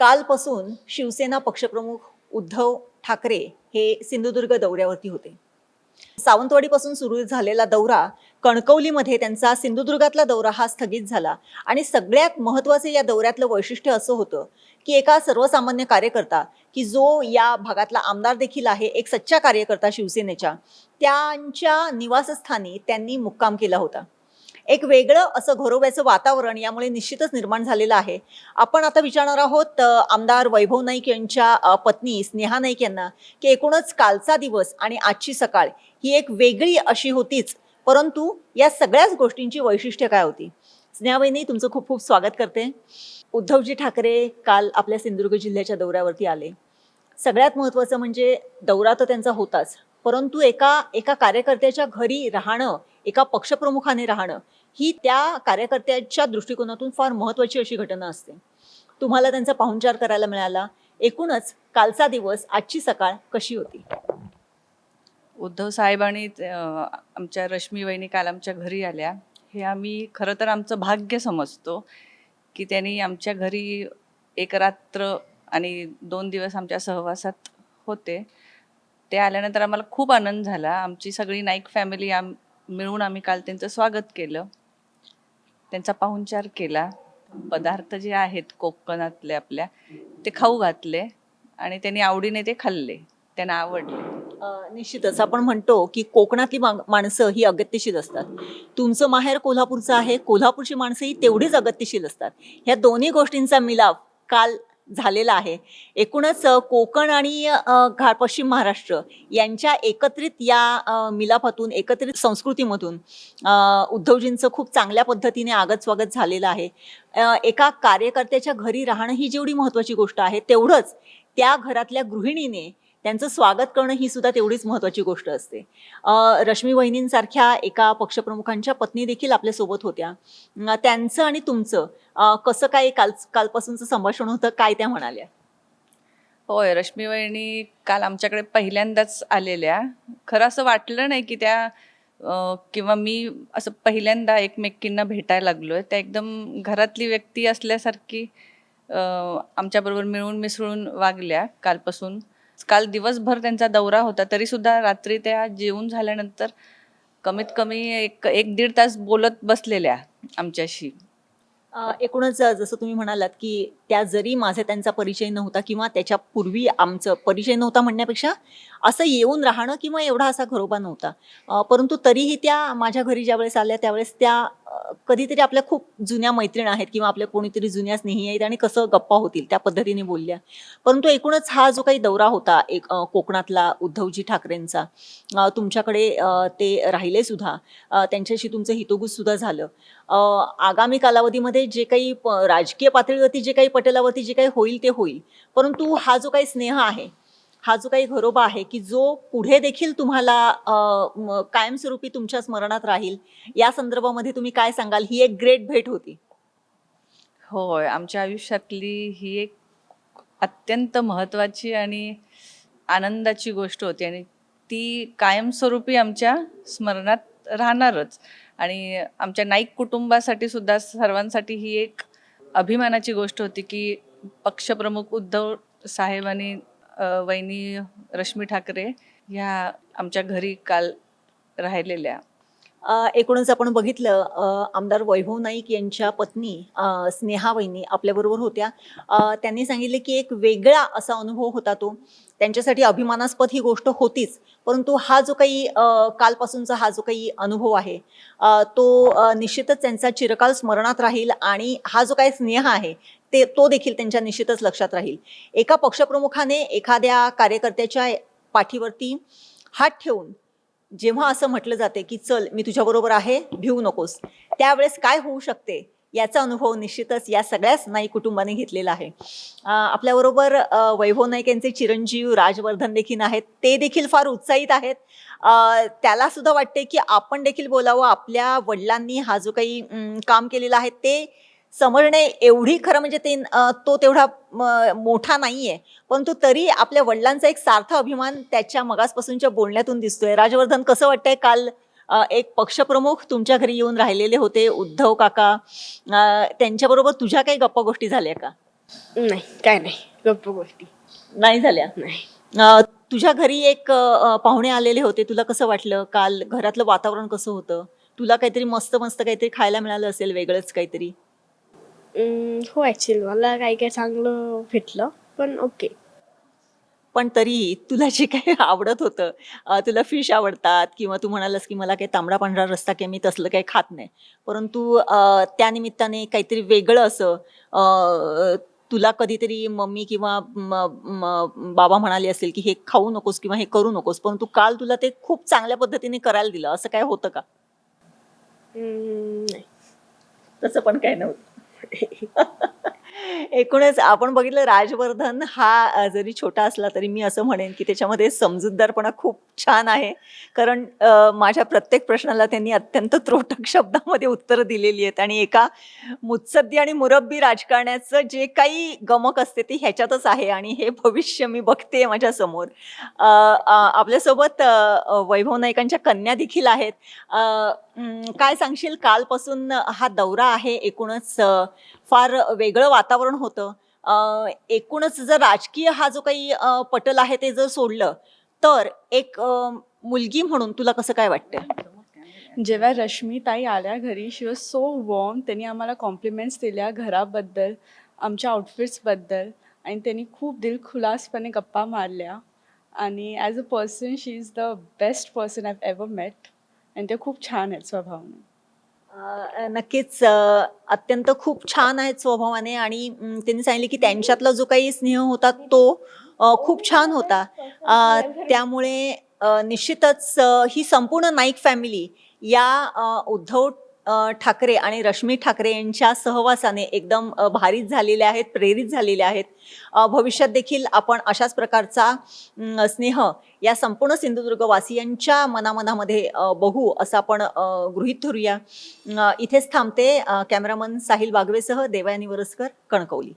कालपासून शिवसेना पक्षप्रमुख उद्धव ठाकरे हे सिंधुदुर्ग दौऱ्यावरती होते. सावंतवाडीपासून सुरू झालेला दौरा कणकवलीमध्ये त्यांचा सिंधुदुर्गातला दौरा हा स्थगित झाला आणि सगळ्यात महत्त्वाचे या दौऱ्यातलं वैशिष्ट्य असं होतं की एका सर्वसामान्य कार्यकर्ता की जो या भागातला आमदार देखील आहे एक सच्चा कार्यकर्ता शिवसेनेच्या त्यांच्या निवासस्थानी त्यांनी मुक्काम केला होता. एक वेगळं असं घरोब्याचं वातावरण यामुळे निश्चितच निर्माण झालेलं आहे. आपण आता विचारणार आहोत आमदार वैभव नाईक यांच्या पत्नी स्नेहा नाईक यांना की एकूणच कालचा दिवस आणि आजची सकाळ ही एक वेगळी अशी होतीच परंतु या सगळ्याच गोष्टींची वैशिष्ट्य काय होती? स्नेहाबाईंनी तुमचं खूप खूप स्वागत करते. उद्धवजी ठाकरे काल आपल्या सिंधुदुर्ग जिल्ह्याच्या दौऱ्यावरती आले. सगळ्यात महत्त्वाचं म्हणजे दौरा तर त्यांचा होताच परंतु एका एका कार्यकर्त्याच्या घरी राहणं एका पक्षप्रमुखाने राहणं ही त्या कार्यकर्त्याच्या दृष्टिकोनातून फार महत्त्वाची अशी घटना असते. तुम्हाला त्यांचा पाहुणचार करायला मिळाला. एकूणच कालचा दिवस आजची सकाळ कशी होती? उद्धव साहेब आणि आमच्या रश्मी वहिनी काल आमच्या घरी आल्या. हे आम्ही खरं तर आमचं भाग्य समजतो की त्यांनी आमच्या घरी एक रात्र आणि दोन दिवस आमच्या सहवासात होते. ते आल्यानंतर आम्हाला खूप आनंद झाला. आमची सगळी नाईक फॅमिली आम मिळून आम्ही काल त्यांचं स्वागत केलं. त्यांचा पाहुणचार केला. पदार्थ जे आहेत कोकणातले आपल्या ते खाऊ घातले आणि त्यांनी आवडीने ते खाल्ले. त्यांना आवडले. निश्चितच. आपण म्हणतो की कोकणातली मा- माणसं ही अगत्यशील असतात. तुमचं माहेर कोल्हापूरचं आहे. कोल्हापूरची माणसं ही तेवढीच अगत्यशील असतात. ह्या दोन्ही गोष्टींचा मिलाप काल झालेला आहे. एकूणच कोकण आणि घा पश्चिम महाराष्ट्र यांच्या एकत्रित या मिलापातून एकत्रित संस्कृतीमधून उद्धवजींचं खूप चांगल्या पद्धतीने आगत स्वागत झालेलं आहे. एका कार्यकर्त्याच्या घरी राहणं ही जेवढी महत्त्वाची गोष्ट आहे तेवढंच त्या घरातल्या गृहिणीने त्यांचं स्वागत करणं ही सुद्धा तेवढीच महत्त्वाची गोष्ट असते. रश्मी वहिनींसारख्या एका पक्षप्रमुखांच्या पत्नी देखील आपल्यासोबत होत्या. त्यांचं आणि तुमचं कसं काय काल कालपासूनचं संभाषण होतं काय त्या म्हणाल्या? होय रश्मी वहिनी काल आमच्याकडे पहिल्यांदाच आलेल्या. खरं असं वाटलं नाही की त्या किंवा मी असं पहिल्यांदा एकमेकींना भेटायला लागलोय. त्या एकदम घरातली व्यक्ती असल्यासारखी आमच्याबरोबर मिळून मिसळून वागल्या कालपासून. काल दिवसभर त्यांचा दौरा होता तरी सुद्धा रात्री त्या जेवून झाल्यानंतर कमीत कमी एक एक दीड तास बोलत बसलेल्या आमच्याशी. एकूणच जसं तुम्ही म्हणालात की त्या जरी माझा त्यांचा परिचय नव्हता किंवा त्याच्या पूर्वी आमचं परिचय नव्हता म्हणण्यापेक्षा असं येऊन राहणं किंवा एवढा असा घरोबा नव्हता. परंतु तरीही त्या माझ्या घरी ज्यावेळेस आल्या त्यावेळेस त्या कधीतरी आपल्या खूप जुन्या मैत्रीण आहेत किंवा आपल्या कोणीतरी जुन्या स्नेही आहेत आणि कसं गप्पा होतील त्या पद्धतीने बोलल्या. परंतु एकूणच हा जो काही दौरा होता एक कोकणातला उद्धवजी ठाकरेंचा तुमच्याकडे ते राहिले सुद्धा त्यांच्याशी तुमचं हितोगुज सुद्धा झालं. आगामी कालावधीमध्ये जे काही प- राजकीय पातळीवरती जे काही पटलावरती जे काही होईल ते होईल. परंतु हा जो काही स्नेह आहे हा जो काही घरोबा आहे की जो पुढे देखील तुम्हाला कायमस्वरूपी तुमच्या स्मरणात राहील या संदर्भामध्ये तुम्ही काय सांगाल? ही एक ग्रेट भेट होती. होय आमच्या आयुष्यातली ही एक अत्यंत महत्त्वाची आणि आनंदाची गोष्ट होती आणि ती कायमस्वरूपी आमच्या स्मरणात राहणारच. आणि आमच्या नाईक कुटुंबासाठी सुद्धा सर्वांसाठी ही एक अभिमानाची गोष्ट होती की पक्षप्रमुख उद्धव साहेबांनी वहिनी रश्मी ठाकरे ह्या आमच्या घरी काल राहिलेल्या. एकूणच आपण बघितलं आमदार वैभव नाईक यांच्या पत्नी स्नेहा वहिनी आपल्याबरोबर होत्या. त्यांनी सांगितले की एक वेगळा असा अनुभव होता तो. त्यांच्यासाठी अभिमानास्पद ही गोष्ट होतीच परंतु हा जो काही कालपासूनचा हा जो काही अनुभव आहे तो निश्चितच त्यांचा चिरकाल स्मरणात राहील आणि हा जो काही स्नेह आहे ते तो देखील त्यांच्या निश्चितच लक्षात राहील. एका पक्षप्रमुखाने एखाद्या कार्यकर्त्याच्या पाठीवरती हात ठेवून जेव्हा असं म्हटलं जाते की चल मी तुझ्याबरोबर आहे भिवू नकोस. त्यावेळेस काय होऊ शकते याचा अनुभव निश्चितच या सगळ्याच नाईक कुटुंबाने घेतलेला आहे. आपल्याबरोबर वैभव नाईक यांचे चिरंजीव राजवर्धन देखील आहेत. ते देखील फार उत्साहित आहेत. त्याला सुद्धा वाटते की आपण देखील बोलावं. आपल्या वडिलांनी हा जो काही काम केलेला आहे ते समजणे एवढी खरं म्हणजे ते तो तेवढा मोठा नाहीये. परंतु तरी आपल्या वडिलांचा एक सार्थ अभिमान त्याच्या मगासपासूनच्या बोलण्यातून दिसतोय. राजवर्धन कसं वाटतंय काल एक पक्षप्रमुख तुमच्या घरी येऊन राहिलेले होते उद्धव काका? त्यांच्याबरोबर तुझ्या काही गप्पा गोष्टी झाल्या का? नाही काय नाही. गप्प गोष्टी. नाही झाल्या? नाही. तुझ्या घरी एक पाहुणे आलेले होते. तुला कसं वाटलं काल? घरातलं वातावरण कसं होतं? तुला काहीतरी मस्त मस्त काहीतरी खायला मिळालं असेल वेगळंच काहीतरी? हो ॲक्च्युली मला काही काही चांगलं भेटलं पण ओके पण तरी तुला जे काही आवडत होतं अ, तुला फिश आवडतात किंवा तू म्हणालास की मला काही तांबडा पांढरा रस्ता काही मी तसलं काही खात नाही. परंतु अ, त्यानिमित्ताने काहीतरी वेगळं असं अ, तुला कधीतरी मम्मी किंवा म- म- बाबा म्हणाले असेल की हे खाऊ नकोस किंवा हे करू नकोस परंतु काल तुला ते खूप चांगल्या पद्धतीने करायला दिलं. असं काय होतं का? नाही. तसं पण काय नव्हतं. 嘿嘿哈哈 एकूणच आपण बघितलं राजवर्धन हा जरी छोटा असला तरी मी असं म्हणेन की त्याच्यामध्ये समजूतदारपणा खूप छान आहे. कारण माझ्या प्रत्येक प्रश्नाला त्यांनी अत्यंत त्रोटक शब्दामध्ये उत्तरं दिलेली आहेत आणि एका मुत्सद्दी आणि मुरब्बी राजकारण्याचं जे काही गमक असते ते ह्याच्यातच आहे आणि हे भविष्य मी बघते माझ्यासमोर. आपल्यासोबत वैभव नाईकांच्या कन्या देखील आहेत. काय सांगशील? कालपासून हा दौरा आहे एकूणच फार वेगळं वातावरण होतं. एकूणच जर राजकीय हा जो काही पटल आहे ते जर सोडलं तर एक मुलगी म्हणून तुला कसं काय वाटतं जेव्हा रश्मीताई आल्या घरी शी वॉज सो वॉर्म त्यांनी आम्हाला कॉम्प्लिमेंट्स दिल्या घराबद्दल आमच्या आउटफिट्सबद्दल आणि त्यांनी खूप दिलखुलासपणे गप्पा मारल्या. आणि as a person she is the best person I ever met आणि ते खूप छान आहेत स्वभावाने. नक्कीच अत्यंत खूप छान आहेत स्वभावाने आणि त्यांनी सांगितले की त्यांच्यातला जो काही स्नेह होता तो खूप छान होता. त्यामुळे निश्चितच ही संपूर्ण नाईक फॅमिली या उद्धव ठाकरे आणि रश्मी ठाकरे यांच्या सहवासाने एकदम अ, भारीत झालेल्या आहेत प्रेरित झालेल्या आहेत. भविष्यात देखील आपण अशाच प्रकारचा स्नेह या संपूर्ण सिंधुदुर्गवासियांच्या मनामनामध्ये बघू असं आपण गृहीत धरूया. इथेच थांबते कॅमेरामन साहिल बागवेसह देवयानी वरसकर कणकवली.